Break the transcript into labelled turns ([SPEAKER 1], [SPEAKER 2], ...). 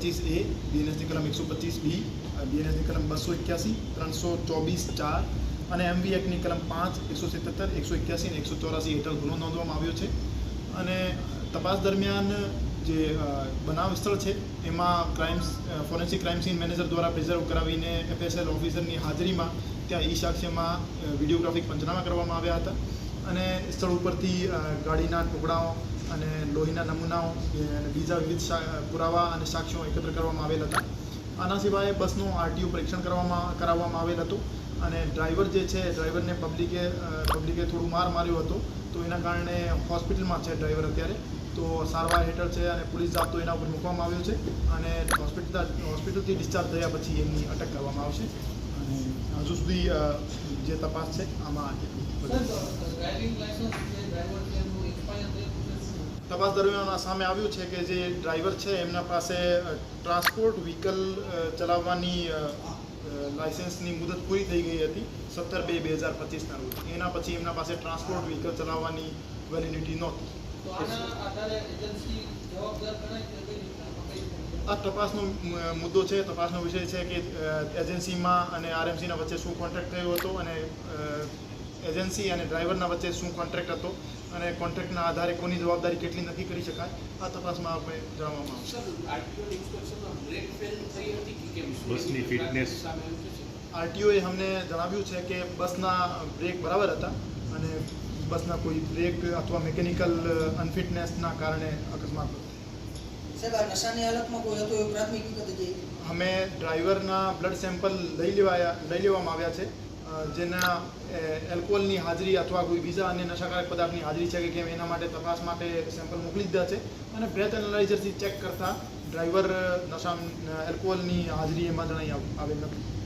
[SPEAKER 1] પચીસ એ બીએનએસની કલમ એકસો પચીસ બી બીએનએસની કલમ બસો એક્યાસી ત્રણસો ચોવીસ ચાર અને એમવી એક્ટની કલમ પાંચ એકસો સિત્તેર એકસો એક્યાસી અને એકસો ચોરાસી હેઠળ ગુનો નોંધવામાં આવ્યો છે. અને તપાસ દરમિયાન જે બનાવ સ્થળ છે, એમાં crimes forensic crime scene manager દ્વારા પ્રિઝર્વ કરાવીને એફએસએલ ઓફિસરની હાજરીમાં ત્યાં ઈ સાક્ષ્યમાં વિડીયોગ્રાફિક પંચનામા કરવામાં આવ્યા હતા. અને સ્થળ ઉપરથી ગાડીના ટુકડાઓ અને લોહીના નમૂનાઓ અને બીજા વિવિધ પુરાવા અને સાક્ષ્યો એકત્ર કરવામાં આવેલ હતા. આના સિવાય બસનું આરટીઓ પરીક્ષણ કરવામાં, કરાવવામાં આવેલ હતું અને ડ્રાઈવર જે છે, ડ્રાઈવરને પબ્લિકે પબ્લિકે થોડું માર માર્યો હતો. તો એના કારણે હોસ્પિટલમાં છે ડ્રાઈવર અત્યારે. તો સારવાર હેઠળ છે અને પોલીસ જાપ્તો એના ઉપર મૂકવામાં આવ્યો છે અને હોસ્પિટલ, હોસ્પિટલથી ડિસ્ચાર્જ થયા પછી એમની અટક કરવામાં આવશે. અને હજુ સુધી જે તપાસ છે આમાં? તપાસ દરમિયાન સામે આવ્યું છે કે જે ડ્રાઈવર છે એમના પાસે ટ્રાન્સપોર્ટ વ્હીકલ ચલાવવાની લાયસન્સની મુદત પૂરી થઈ ગઈ હતી સત્તર બે બે હજાર પચીસના રોજ. એના પછી એમના પાસે ટ્રાન્સપોર્ટ વ્હીકલ ચલાવવાની વેલિડિટી નહોતી. આ તપાસનો મુદ્દો છે તપાસનો વિષય છે કે એજન્સીમાં અને આરએમસીના વચ્ચે શું કોન્ટ્રાક્ટ થયો હતો અને એજન્સી અને ડ્રાઈવરના વચ્ચે શું કોન્ટ્રાક્ટ હતો અને કોન્ટ્રાક્ટના આધારે કોની જવાબદારી કેટલી નક્કી કરી શકાય આ તપાસમાં આપણે જાણવામાં આવશે
[SPEAKER 2] સર આરટીઓ ઇન્સ્પેક્શનમાં બ્રેક ફેલ થઈ હતી કે કેમ શું
[SPEAKER 3] બસની ફિટનેસ.
[SPEAKER 1] આરટીઓએ અમને જણાવ્યું છે કે બસના બ્રેક બરાબર હતા અને બસના કોઈ બ્રેક અથવા મિકેનિકલ અનફિટનેસના કારણે અકસ્માત. અમે ડ્રાઈવરના બ્લડ સેમ્પલ લઈ લેવાયા, લઈ લેવામાં આવ્યા છે. જેના એલ્કોહોલની હાજરી અથવા કોઈ બીજા અન્ય નશાકારક પદાર્થની હાજરી છે કે કેમ, એના માટે તપાસ માટે સેમ્પલ મોકલી દીધા છે અને બ્રેથ એનાલાઇઝરથી ચેક કરતા ડ્રાઈવર નશા એલ્કોહોલની હાજરી એમાં જણાઈ આવ- આવેલ નથી.